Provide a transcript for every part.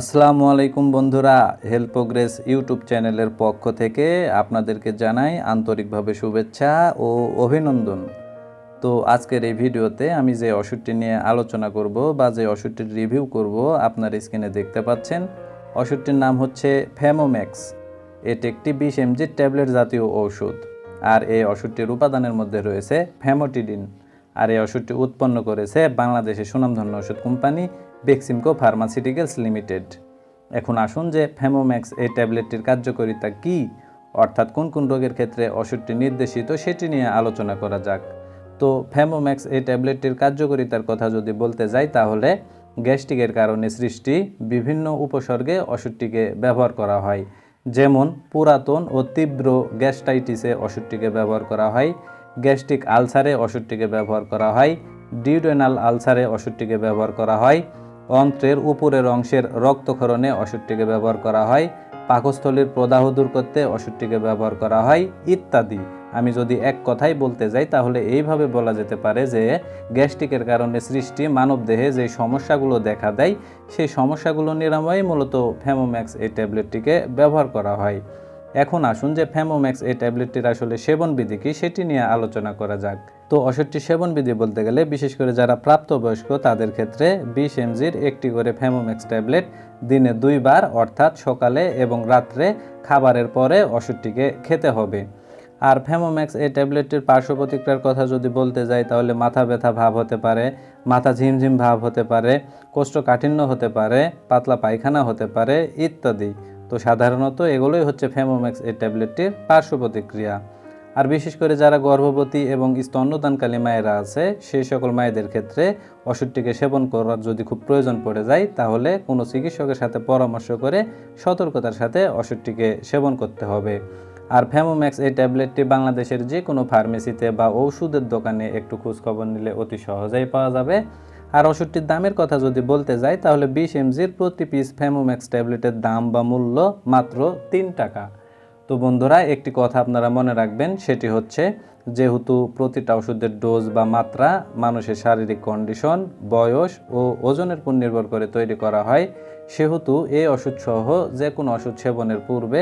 আসসালামু আলাইকুম বন্ধুরা হেল্প প্রোগ্রেস ইউটিউব চ্যানেলের পক্ষ থেকে আপনাদেরকে জানাই আন্তরিকভাবে শুভেচ্ছা ও অভিনন্দন। তো আজকের এই ভিডিওতে আমি যে ওষুধটি নিয়ে আলোচনা করব বা যে ওষুধটির রিভিউ করব, আপনার স্ক্রিনে দেখতে পাচ্ছেন। ওষুধটির নাম হচ্ছে ফ্যামোম্যাক্স এটি একটি বিশ এমজি ট্যাবলেট জাতীয় ঔষধ আর এই ওষুধটির উপাদানের মধ্যে রয়েছে ফ্যামোটিডিন আর এই ওষুধটি উৎপন্ন করেছে বাংলাদেশের সুনামধন্য ওষুধ কোম্পানি বেক্সিমকো ফার্মাসিউটিক্যালস লিমিটেড এখন আসুন যে ফ্যামোম্যাক্স এই ট্যাবলেটটির কার্যকারিতা কী, অর্থাৎ কোন কোন রোগের ক্ষেত্রে ওষুধটি নির্দেশিত সেটি নিয়ে আলোচনা করা যাক। তো ফ্যামোম্যাক্স এই ট্যাবলেটটির কার্যকারিতার কথা যদি বলতে যাই, তাহলে গ্যাস্ট্রিকের কারণে সৃষ্টি বিভিন্ন উপসর্গে ওষুধটিকে ব্যবহার করা হয়। যেমন পুরাতন ও তীব্র গ্যাস্ট্রাইটিসে ওষুধটিকে ব্যবহার করা হয়, গ্যাস্ট্রিক আলসারে ওষুধটিকে ব্যবহার করা হয়, ডিউডেনাল আলসারে ওষুধটিকে ব্যবহার করা হয় অন্ত্রের উপরের অংশের রক্তক্ষরণে ওষুধটিকে ব্যবহার করা হয়, পাকস্থলীর প্রদাহ দূর করতে ওষুধটিকে ব্যবহার করা হয় ইত্যাদি। আমি যদি এক কথাই বলতে যাই, তাহলে এইভাবে বলা যেতে পারে যে, গ্যাস্ট্রিকের কারণে সৃষ্টি মানবদেহে যে সমস্যাগুলো দেখা দেয়, সেই সমস্যাগুলো নিরাময়ে মূলত ফ্যামোম্যাক্স এই ট্যাবলেটটিকে ব্যবহার করা হয়। এখন আসুন যে ফ্যামোম্যাক্স এই ট্যাবলেটটির আসলে সেবনবিধি কি সেটি নিয়ে আলোচনা করা যাক। তো ওষুধটি সেবনবিধি বলতে গেলে বিশেষ করে যারা প্রাপ্তবয়স্ক তাদের ক্ষেত্রে বিশ এমজির একটি করে ফ্যামোম্যাক্স ট্যাবলেট দিনে দুইবার অর্থাৎ সকালে এবং রাত্রে খাবারের পরে ওষুধটিকে খেতে হবে। আর ফ্যামোম্যাক্স এই ট্যাবলেটটির পার্শ্ব প্রতিক্রিয়ার কথা যদি বলতে যাই তাহলে মাথা ব্যথা ভাব হতে পারে, মাথা ঝিমঝিম ভাব হতে পারে, কোষ্ঠকাঠিন্য হতে পারে, পাতলা পায়খানা হতে পারে ইত্যাদি। তো সাধারণত এগুলোই হচ্ছে ফ্যামোম্যাক্স এই ট্যাবলেটটির পার্শ্ব প্রতিক্রিয়া। আর বিশেষ করে যারা গর্ভবতী এবং স্তন্যদানকালী মায়েরা আছে, সেই সকল মায়েদের ক্ষেত্রে ওষুধটিকে সেবন করার যদি খুব প্রয়োজন পড়ে যায়, তাহলে কোনো চিকিৎসকের সাথে পরামর্শ করে সতর্কতার সাথে ওষুধটিকে সেবন করতে হবে। আর ফ্যামোম্যাক্স এই ট্যাবলেটটি বাংলাদেশের যে কোনো ফার্মেসিতে বা ঔষধের দোকানে একটু খোঁজখবর নিলে অতি সহজেই পাওয়া যাবে। আর ওষুধটির দামের কথা যদি বলতে যাই, তাহলে বিশ এমজির প্রতি পিস ফ্যামোম্যাক্স ট্যাবলেটের দাম বা মূল্য মাত্র তিন টাকা। তো বন্ধুরা, একটি কথা আপনারা মনে রাখবেন, সেটি হচ্ছে যেহেতু প্রতিটা ওষুধের ডোজ বা মাত্রা মানুষের শারীরিক কন্ডিশন বয়স ও ওজনের উপর নির্ভর করে তৈরি করা হয়, সেহেতু এই ওষুধ সহ যে কোনো ওষুধ সেবনের পূর্বে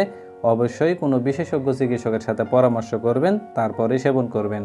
অবশ্যই কোনো বিশেষজ্ঞ চিকিৎসকের সাথে পরামর্শ করবেন, তারপরে সেবন করবেন।